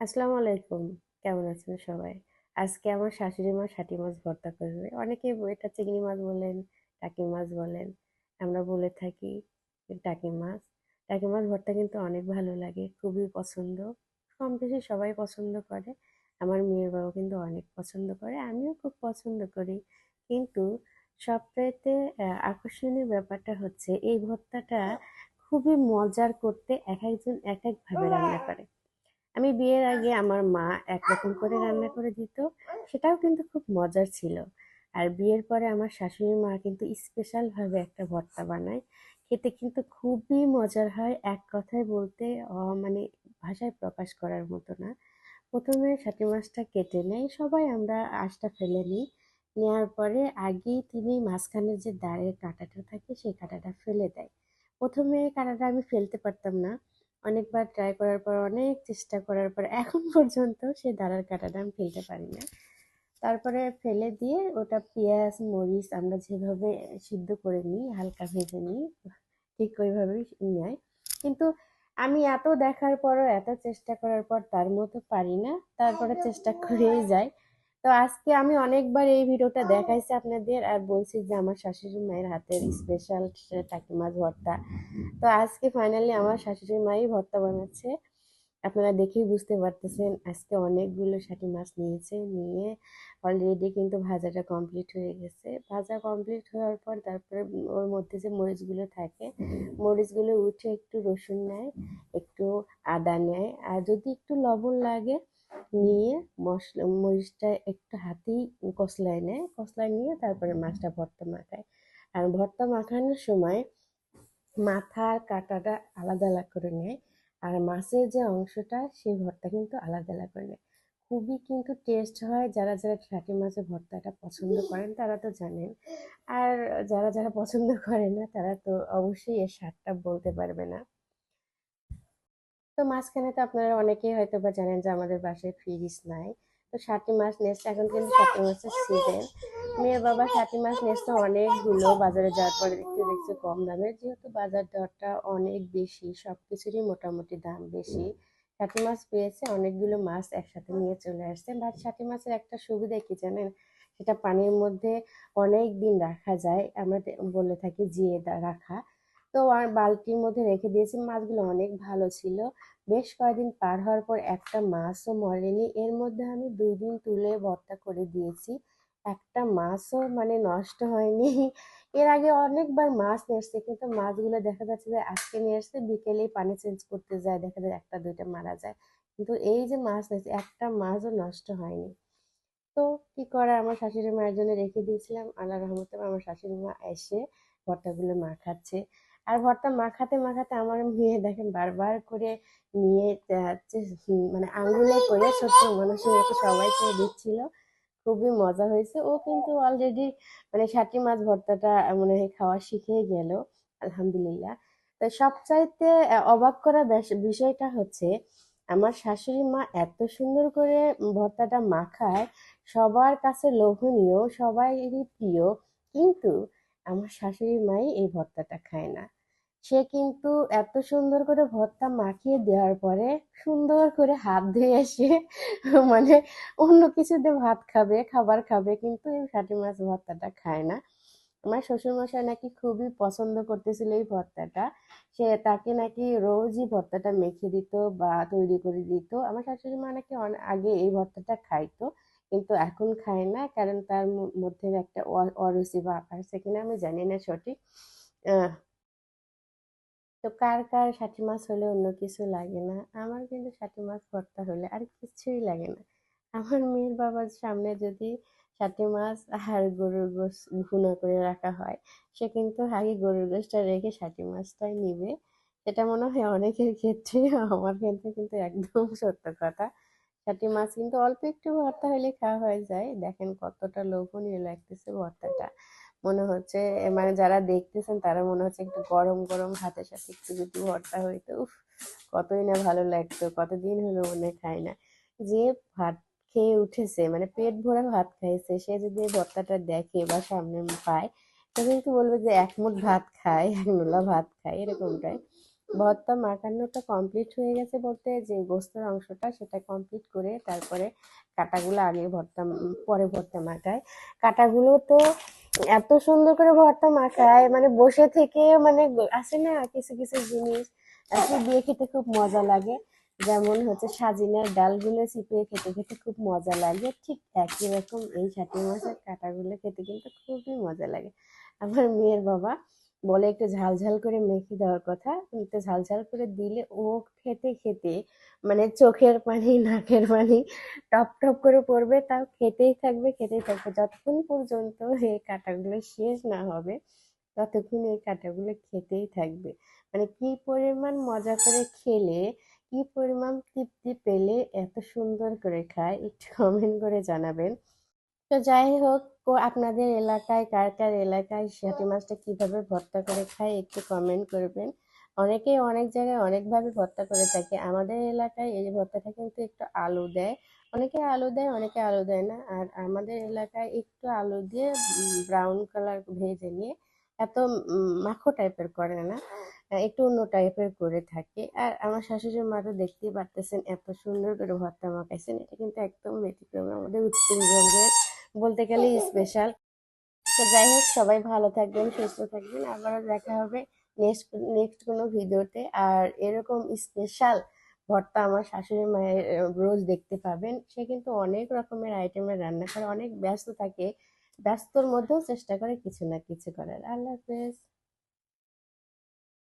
আসসালামু আলাইকুম। কেমন আছেন সবাই? আজকে আমার শাশুড়ি মা শাটি মাছ ভর্তা করবে। অনেকেই ব- এটা চিংড়ি মাছ বলেন, টাকি মাছ বলেন। আমরা বলে থাকি টাকি মাছ। টাকি মাছ ভর্তা কিন্তু অনেক ভালো লাগে, খুবই পছন্দ। কম বেশি সবাই পছন্দ করে। আমার মেয়ের বাবা কিন্তু অনেক পছন্দ করে, আমিও খুব পছন্দ করি। কিন্তু সবচাইতে আকর্ষণীয় ব্যাপারটা হচ্ছে, এই ভর্তাটা খুবই মজার করতে এক একজন এক এক ভাবে রান্না করে। আমি বিয়ের আগে আমার মা একরকম করে রান্না করে দিত, সেটাও কিন্তু খুব মজার ছিল। আর বিয়ের পরে আমার শাশুড়ি মা কিন্তু স্পেশালভাবে একটা ভর্তা বানায়। খেতে কিন্তু খুবই মজার হয়, এক কথায় বলতে মানে ভাষায় প্রকাশ করার মতো না। প্রথমে শাটি মাছটা কেটে নেয়, সবাই আমরা আঁশটা ফেলে নিই। নেওয়ার পরে আগেই তিনি মাঝখানের যে দাঁড়ের কাঁটাটা থাকে, সেই কাঁটাটা ফেলে দেয়। প্রথমে কাঁটাটা আমি ফেলতে পারতাম না অনেকবার ট্রাই করার পর অনেক চেষ্টা করার পর এখন পর্যন্ত সেই দাঁড়ার কাঁটাটা আমি ফেলতে পারি না তারপরে ফেলে দিয়ে ওটা পেঁয়াজ মরিচ আমরা যেভাবে সিদ্ধ করে নিই হালকা ভেজে নিই ঠিক ওইভাবেই নেয়। কিন্তু আমি এত দেখার পরও এত চেষ্টা করার পর তার মতো পারি না। তারপরে চেষ্টা করেই যাই। তো আজকে আমি অনেকবার এই ভিডিওটা দেখাইছি আপনাদের আর বলছি যে আমার শাশুড়ি মায়ের হাতের স্পেশাল টাকি মাছ ভর্তা। তো আজকে ফাইনালি আমার শাশুড়ি মাই ভর্তা বানাচ্ছে। আপনারা দেখেই বুঝতে পারতেছেন আজকে অনেকগুলো শাটি মাছ নিয়েছে নিয়ে অলরেডি কিন্তু ভাজাটা কমপ্লিট হয়ে গেছে। ভাজা কমপ্লিট হওয়ার পর তারপরে ওর মধ্যে যে মরিচগুলো থাকে মরিচগুলো উঠে একটু রসুন নেয় একটু আদা নেয়। আর যদি একটু লবণ লাগে নিয়ে মশলা, মরিচটা একটু হাতেই কষলায় নেয়। কষলায় নিয়ে তারপরে মাছটা ভর্তা মাখায়। আর ভর্তা মাখানোর সময় মাথার কাঁটাটা আলাদা আলাদা করে নেয়। আর মাছের যে অংশটা, সেই ভর্তা কিন্তু আলাদা আলাদা করে নেয়। খুবই কিন্তু টেস্ট হয়। যারা যারা ছাটি মাছের ভর্তাটা পছন্দ করেন, তারা তো জানেন। আর যারা যারা পছন্দ করে না, তারা তো অবশ্যই এর স্বাদটা বলতে পারবে না। তো মাঝখানে তো আপনারা অনেকেই হয়তো বা জানেন যে আমাদের বাসায় ফ্রিজ নাই। তো ষাটি মাছ নেছে এখন কিন্তু ষাটি মাছের সিজন মেয়ের বাবা ষাটি মাছ নেছে অনেকগুলো বাজারে যাওয়ার পরে দেখতে দেখছে কম দামের যেহেতু বাজার দরটা অনেক বেশি সব কিছুরই মোটামুটি দাম বেশি। ষাটি মাছ পেয়েছে অনেকগুলো মাছ একসাথে নিয়ে চলে আসছে। বাট ষাটি মাছের একটা সুবিধা কি জানেন? সেটা পানির মধ্যে অনেক দিন রাখা যায়। আমরা বলে থাকি জিয়ে রাখা। তো আর বালতির মধ্যে রেখে দিয়েছি মাছগুলো অনেক ভালো ছিল। বেশ কয়েকদিন পার হওয়ার পর একটা মাছও মরেনি। এর মধ্যে আমি দুই দিন তুলে ভর্তা করে দিয়েছি। একটা মাছও মানে নষ্ট হয়নি। এর আগে অনেকবার মাছ নিয়ে এসছে, কিন্তু মাছগুলো দেখা যাচ্ছে যে আজকে নিয়ে এসছে, বিকেলেই পানি চেঞ্জ করতে যায়, দেখা যায় একটা দুইটা মারা যায়। কিন্তু এই যে মাছ নিয়েছে একটা মাছও নষ্ট হয়নি। তো কি করার? আমার শাশুড়ি মায়ের জন্য রেখে দিয়েছিলাম। আল্লাহ রহমতে আমার শাশুড়ি মা এসে ভর্তাগুলো মাখাচ্ছে আর ভর্তা মাখাতে মাখাতে আমার মেয়ে দেখেন বারবার করে নিয়ে মানে আঙ্গুলে করে ছোট্ট মানুষের মতো সবাইকে দিচ্ছিল। খুবই মজা হয়েছে। ও কিন্তু অলরেডি মানে ষাটি মাছ ভর্তাটা মনে হয় খাওয়া শিখে গেল, আলহামদুলিল্লাহ। তো সবচাইতে অবাক করা বিষয়টা হচ্ছে আমার শাশুড়ি মা এত সুন্দর করে ভর্তাটা মাখায়, সবার কাছে লোভনীয় সবারই প্রিয়, কিন্তু আমার শাশুড়ি মাই এই ভর্তাটা খায় না। সে কিন্তু এত সুন্দর করে ভর্তা মাখিয়ে দেওয়ার পরে সুন্দর করে হাত ধুয়ে এসে মানে অন্য কিছু দিয়ে ভাত খাবে, খাবার খাবে, কিন্তু এই ষাটি মাছ ভর্তাটা খায় না। আমার শ্বশুরমশাই নাকি খুবই পছন্দ করতেছিল এই ভর্তাটা। সে তাকে নাকি রোজই ভর্তাটা মেখে দিত বা তৈরি করে দিত। আমার শাশুড়ি মা নাকি আগে এই ভর্তাটা খাইতো, কিন্তু এখন খায় না, কারণ তার মধ্যে একটা অরুচি ভাব আছে কিনা আমি জানি না সঠিক। তো কার কার ষাটি মাছ হলে অন্য কিছু লাগে না? আমার কিন্তু ষাটি মাছ ভর্তা হলে আর কিছুই লাগে না। আমার মেয়ের বাবার সামনে যদি ষাটি মাছ আর গরুর গোশ ভুনা করে রাখা হয়, সে কিন্তু আগে গরুর গোশটা রেখে ষাটি মাছটাই নিবে। সেটা মনে হয় অনেকের ক্ষেত্রে, আমার ক্ষেত্রে কিন্তু একদম সত্য কথা। ষাটি মাছ কিন্তু অল্প একটু ভর্তা হলে খাওয়া হয়ে যায়। দেখেন কতটা লোভনীয় লাগতেছে ভর্তাটা। মনে হচ্ছে মানে যারা দেখতেছেন তারা মনে হচ্ছে একটু গরম গরম ভাতের সাথে একটু যদি ভর্তা হইতো উফ, কতই না ভালো লাগতো, কতদিন হলো মনে খায় না। যে ভাত খেয়ে উঠেছে মানে পেট ভরা ভাত খাইছে, সে যদি ভর্তাটা দেখে বা সামনে পায়, সে কিন্তু বলবে যে এক মুঠ ভাত খায়, এক নোলা ভাত খায়, এরকমটাই। ভর্তা মাখানোটা কমপ্লিট হয়ে গেছে বলতে যে গোস্তের অংশটা সেটা কমপ্লিট করে তারপরে কাটাগুলো আগে ভর্তা, পরে ভর্তা মাখায়। কাটাগুলো তো এত সুন্দর করে ভর্তা মাখায় মানে বসে থেকে মানে আসে না কিছু কিছু জিনিস আসলে দিয়ে খেতে খুব মজা লাগে। যেমন হচ্ছে সাজিনার ডালগুলো চিপিয়ে খেতে খেতে খুব মজা লাগে। ঠিক একই রকম এই ছাটি মাছের কাঁটাগুলো খেতে কিন্তু খুবই মজা লাগে। আমার মেয়ের বাবা বলে একটু ঝাল ঝাল করে মেখে দেওয়ার কথা। কিন্তু ঝাল ঝাল করে দিলে ও খেতে খেতে মানে চোখের পানি, নাকের পানি টপ টপ করে পড়বে, তাও খেতেই থাকবে খেতেই থাকবে। যতক্ষণ পর্যন্ত এই কাঁটাগুলো শেষ না হবে, ততক্ষণ এই কাঁটাগুলো খেতেই থাকবে। মানে কি পরিমাণ মজা করে খেলে, কি পরিমাণ তৃপ্তি পেলে এত সুন্দর করে খায়, একটু কমেন্ট করে জানাবেন। তো যাই হোক আপনাদের এলাকায় কার কার এলাকায় সাথী মাছটা কীভাবে ভর্তা করে খায় একটু কমেন্ট করবেন। অনেকে অনেক জায়গায় অনেকভাবে ভর্তা করে থাকে। আমাদের এলাকায় এই ভর্তাটা কিন্তু একটু আলু দেয়। অনেকে আলু দেয়, অনেকে আলু দেয় না। আর আমাদের এলাকায় একটু আলু দিয়ে ব্রাউন কালার ভেজে নিয়ে এত মাখো টাইপের করে না। একটু অন্য টাইপের করে থাকে। আর আমার শাশুড়ি মা তো দেখতেই পারতেছেন, এত সুন্দর করে ভর্তা মাখাইছেন। এটা কিন্তু একদম ব্যতিক্রম। আমাদের উত্তরবঙ্গের বলতে গেলে স্পেশাল তো যাই হোক সবাই ভালো থাকবেন, সুস্থ থাকবেন। আবারও দেখা হবে নেক্সট নেক্সট কোনো ভিডিওতে। আর এরকম স্পেশাল ভর্তা আমার শাশুড়ি মায়ের রোজ দেখতে পাবেন। সে কিন্তু অনেক রকমের আইটেমের রান্না করে, অনেক ব্যস্ত থাকে। ব্যস্তর মধ্যেও চেষ্টা করে কিছু না কিছু করার। আল্লাহ হাফেজ।